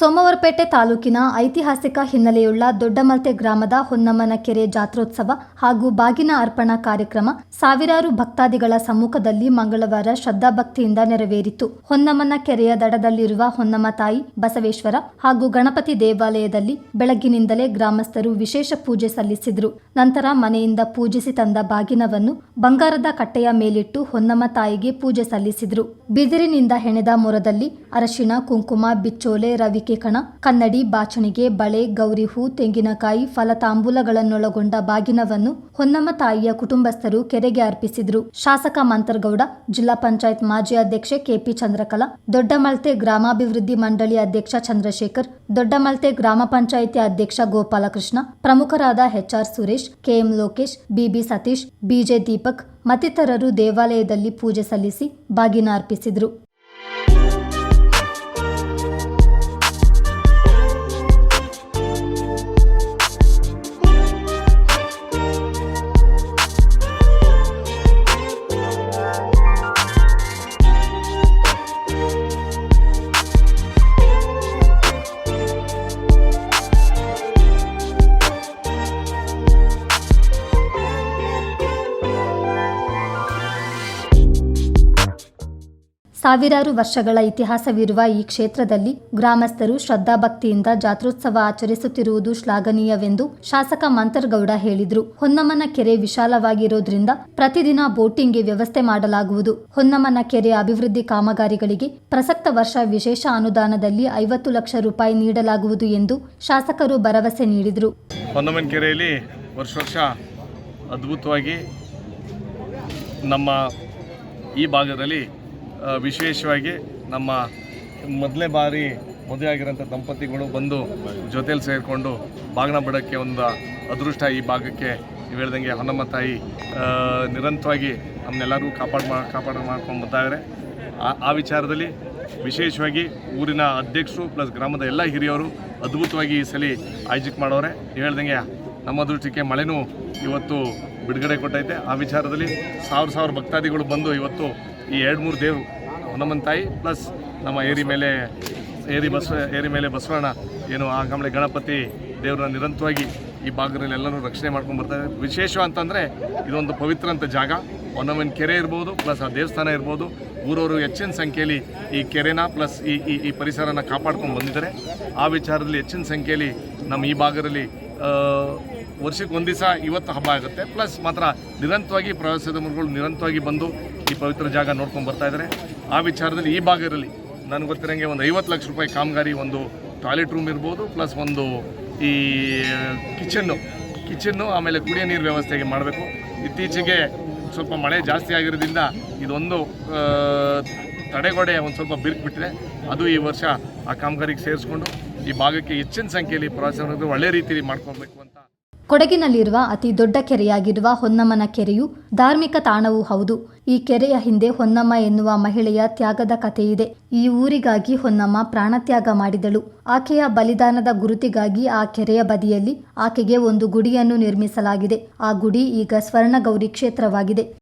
ಸೋಮವಾರಪೇಟೆ ತಾಲೂಕಿನ ಐತಿಹಾಸಿಕ ಹಿನ್ನೆಲೆಯುಳ್ಳ ದೊಡ್ಡಮಲ್ತೆ ಗ್ರಾಮದ ಹೊನ್ನಮ್ಮನ ಕೆರೆ ಜಾತ್ರೋತ್ಸವ ಹಾಗೂ ಬಾಗಿನ ಅರ್ಪಣಾ ಕಾರ್ಯಕ್ರಮ ಸಾವಿರಾರು ಭಕ್ತಾದಿಗಳ ಸಮ್ಮುಖದಲ್ಲಿ ಮಂಗಳವಾರ ಶ್ರದ್ಧಾಭಕ್ತಿಯಿಂದ ನೆರವೇರಿತು. ಹೊನ್ನಮ್ಮನ ಕೆರೆಯ ದಡದಲ್ಲಿರುವ ಹೊನ್ನಮ್ಮ ತಾಯಿ ಬಸವೇಶ್ವರ ಹಾಗೂ ಗಣಪತಿ ದೇವಾಲಯದಲ್ಲಿ ಬೆಳಗ್ಗಿನಿಂದಲೇ ಗ್ರಾಮಸ್ಥರು ವಿಶೇಷ ಪೂಜೆ ಸಲ್ಲಿಸಿದರು. ನಂತರ ಮನೆಯಿಂದ ಪೂಜಿಸಿ ತಂದ ಬಾಗಿನವನ್ನು ಬಂಗಾರದ ಕಟ್ಟೆಯ ಮೇಲಿಟ್ಟು ಹೊನ್ನಮ್ಮ ತಾಯಿಗೆ ಪೂಜೆ ಸಲ್ಲಿಸಿದರು. ಬಿದಿರಿನಿಂದ ಹೆಣೆದ ಮೊರದಲ್ಲಿ ಅರಶಿನ ಕುಂಕುಮ, ಬಿಚ್ಚೋಲೆ, ರವಿಕೆ ಕಣ. ಕನ್ನಡಿ, ಬಾಚಣಿಗೆ, ಬಳೆ, ಗೌರಿ ಹೂ, ತೆಂಗಿನಕಾಯಿ, ಫಲತಾಂಬೂಲಗಳನ್ನೊಳಗೊಂಡ ಬಾಗಿನವನ್ನು ಹೊನ್ನಮ್ಮ ತಾಯಿಯ ಕುಟುಂಬಸ್ಥರು ಕೆರೆಗೆ ಅರ್ಪಿಸಿದ್ರು. ಶಾಸಕ ಮಂತರ್ಗೌಡ, ಜಿಲ್ಲಾ ಪಂಚಾಯತ್ ಮಾಜಿ ಅಧ್ಯಕ್ಷೆ ಕೆಪಿ ಚಂದ್ರಕಲಾ, ದೊಡ್ಡಮಲ್ತೆ ಗ್ರಾಮಾಭಿವೃದ್ಧಿ ಮಂಡಳಿ ಅಧ್ಯಕ್ಷ ಚಂದ್ರಶೇಖರ್, ದೊಡ್ಡಮಲ್ತೆ ಗ್ರಾಮ ಪಂಚಾಯಿತಿ ಅಧ್ಯಕ್ಷ ಗೋಪಾಲಕೃಷ್ಣ, ಪ್ರಮುಖರಾದ HR Suresh, KM Lokesh, BB Satish, BJ Deepak ಮತ್ತಿತರರು ದೇವಾಲಯದಲ್ಲಿ ಪೂಜೆ ಸಲ್ಲಿಸಿ ಬಾಗಿನ ಅರ್ಪಿಸಿದ್ರು. ಸಾವಿರಾರು ವರ್ಷಗಳ ಇತಿಹಾಸವಿರುವ ಈ ಕ್ಷೇತ್ರದಲ್ಲಿ ಗ್ರಾಮಸ್ಥರು ಶ್ರದ್ಧಾಭಕ್ತಿಯಿಂದ ಜಾತ್ರೋತ್ಸವ ಆಚರಿಸುತ್ತಿರುವುದು ಶ್ಲಾಘನೀಯವೆಂದು ಶಾಸಕ ಮಂತರ್ಗೌಡ ಹೇಳಿದರು. ಹೊನ್ನಮ್ಮನ ಕೆರೆ ವಿಶಾಲವಾಗಿರೋದ್ರಿಂದ ಪ್ರತಿದಿನ ಬೋಟಿಂಗ್ಗೆ ವ್ಯವಸ್ಥೆ ಮಾಡಲಾಗುವುದು. ಹೊನ್ನಮ್ಮನ ಕೆರೆ ಅಭಿವೃದ್ಧಿ ಕಾಮಗಾರಿಗಳಿಗೆ ಪ್ರಸಕ್ತ ವರ್ಷ ವಿಶೇಷ ಅನುದಾನದಲ್ಲಿ ಐವತ್ತು ಲಕ್ಷ ರೂಪಾಯಿ ನೀಡಲಾಗುವುದು ಎಂದು ಶಾಸಕರು ಭರವಸೆ ನೀಡಿದರು. ಹೊನ್ನಮ್ಮನ ವರ್ಷ ವರ್ಷ ಅದ್ಭುತವಾಗಿ ನಮ್ಮ ಈ ಭಾಗದಲ್ಲಿ ವಿಶೇಷವಾಗಿ ನಮ್ಮ ಮೊದಲೇ ಬಾರಿ ಮದುವೆ ಆಗಿರೋಂಥ ದಂಪತಿಗಳು ಬಂದು ಜೊತೆಲಿ ಸೇರಿಕೊಂಡು ಬಾಗಿನ ಬಿಡೋಕ್ಕೆ ಒಂದು ಅದೃಷ್ಟ ಈ ಭಾಗಕ್ಕೆ ನೀವು ಹೇಳ್ದಂಗೆ ಹೊನ್ನಮ್ಮ ತಾಯಿ ನಿರಂತರವಾಗಿ ನಮ್ಮನ್ನೆಲ್ಲರಿಗೂ ಕಾಪಾಡು ಮಾ, ಕಾಪಾಡು ಮಾಡ್ಕೊಂಡು ಬರ್ತಾಯಿದ್ದಾರೆ ಆ ಆ ವಿಚಾರದಲ್ಲಿ ವಿಶೇಷವಾಗಿ ಊರಿನ ಅಧ್ಯಕ್ಷರು ಪ್ಲಸ್ ಗ್ರಾಮದ ಎಲ್ಲ ಹಿರಿಯರು ಅದ್ಭುತವಾಗಿ ಈ ಸಲ ಆಯೋಜಕ ಮಾಡೋರೆ. ನೀವು ಹೇಳ್ದಂಗೆ ನಮ್ಮ ದೃಷ್ಟಿಗೆ ಮಳೆನೂ ಇವತ್ತು ಬಿಡುಗಡೆ ಕೊಟ್ಟೈತೆ. ಆ ವಿಚಾರದಲ್ಲಿ ಸಾವಿರ ಸಾವಿರ ಭಕ್ತಾದಿಗಳು ಬಂದು ಇವತ್ತು ಈ ಎರಡು ಮೂರು ದೇವರು ಹನುಮನ್ ತಾಯಿ ಪ್ಲಸ್ ನಮ್ಮ ಏರಿ ಮೇಲೆ ಏರಿ ಬಸವ ಏರಿ ಮೇಲೆ ಬಸವಣ್ಣ ಏನು ಆಗಮಳೆ ಗಣಪತಿ ದೇವರನ್ನ ನಿರಂತರವಾಗಿ ಈ ಭಾಗದಲ್ಲಿ ಎಲ್ಲರೂ ರಕ್ಷಣೆ ಮಾಡ್ಕೊಂಡು ಬರ್ತಾರೆ ವಿಶೇಷ ಅಂತಂದರೆ ಇದೊಂದು ಪವಿತ್ರ ಅಂತ ಜಾಗ. ಹೊನ್ನಮನ್ ಕೆರೆ ಇರ್ಬೋದು ಪ್ಲಸ್ ಆ ದೇವಸ್ಥಾನ ಇರ್ಬೋದು. ಊರವರು ಹೆಚ್ಚಿನ ಸಂಖ್ಯೆಯಲ್ಲಿ ಈ ಕೆರೆನ ಪ್ಲಸ್ ಈ ಈ ಈ ಪರಿಸರನ ಕಾಪಾಡ್ಕೊಂಡು ಬಂದಿದ್ದಾರೆ. ಆ ವಿಚಾರದಲ್ಲಿ ಹೆಚ್ಚಿನ ಸಂಖ್ಯೆಯಲ್ಲಿ ನಮ್ಮ ಈ ಭಾಗದಲ್ಲಿ ಆ, ವರ್ಷಕ್ಕೆ ಒಂದು ದಿವಸ ಇವತ್ತು ಹಬ್ಬ ಆಗುತ್ತೆ. ಪ್ಲಸ್ ಮಾತ್ರ ನಿರಂತರವಾಗಿ ಪ್ರವಾಸೋದ್ಯಮಗಳು ನಿರಂತರವಾಗಿ ಬಂದು ಈ ಪವಿತ್ರ ಜಾಗ ನೋಡ್ಕೊಂಡು ಬರ್ತಾ ಇದ್ದಾರೆ ಆ ವಿಚಾರದಲ್ಲಿ ಈ ಭಾಗದಲ್ಲಿ ನನಗೆ ಗೊತ್ತಿರೋಂಗೆ ಒಂದು ಐವತ್ತು ಲಕ್ಷ ರೂಪಾಯಿ ಕಾಮಗಾರಿ ಒಂದು ಟಾಯ್ಲೆಟ್ ರೂಮ್ ಇರ್ಬೋದು ಪ್ಲಸ್ ಒಂದು ಈ, ಕಿಚನ್ನು ಕಿಚನ್ನು ಆಮೇಲೆ ಕುಡಿಯೋ ನೀರು ವ್ಯವಸ್ಥೆಗೆ ಮಾಡಬೇಕು. ಇತ್ತೀಚೆಗೆ ಸ್ವಲ್ಪ ಮಳೆ ಜಾಸ್ತಿ ಆಗಿರೋದ್ರಿಂದ ಇದೊಂದು ತಡೆಗೋಡೆ ಒಂದು ಸ್ವಲ್ಪ ಬಿರುಕು ಅದು ಈ ವರ್ಷ ಆ ಕಾಮಗಾರಿಗೆ ಸೇರಿಸ್ಕೊಂಡು ಈ ಭಾಗಕ್ಕೆ ಹೆಚ್ಚಿನ ಸಂಖ್ಯೆಯಲ್ಲಿ ಪ್ರವಾಸ ಒಳ್ಳೆ ರೀತಿಯಲ್ಲಿ ಮಾಡ್ಕೊಬೇಕು ಅಂತ ಕೊಡಗಿನಲ್ಲಿರುವ ಅತಿ ದೊಡ್ಡ ಕೆರೆಯಾಗಿರುವ ಹೊನ್ನಮ್ಮನ ಕೆರೆಯು ಧಾರ್ಮಿಕ ತಾಣವೂ ಹೌದು. ಈ ಕೆರೆಯ ಹಿಂದೆ ಹೊನ್ನಮ್ಮ ಎನ್ನುವ ಮಹಿಳೆಯ ತ್ಯಾಗದ ಕಥೆಯಿದೆ. ಈ ಊರಿಗಾಗಿ ಹೊನ್ನಮ್ಮ ಪ್ರಾಣತ್ಯಾಗ ಮಾಡಿದಳು. ಆಕೆಯ ಬಲಿದಾನದ ಗುರುತಿಗಾಗಿ ಆ ಕೆರೆಯ ಬದಿಯಲ್ಲಿ ಆಕೆಗೆ ಒಂದು ಗುಡಿಯನ್ನು ನಿರ್ಮಿಸಲಾಗಿದೆ. ಆ ಗುಡಿ ಈಗ ಸ್ವರ್ಣಗೌರಿ ಕ್ಷೇತ್ರವಾಗಿದೆ.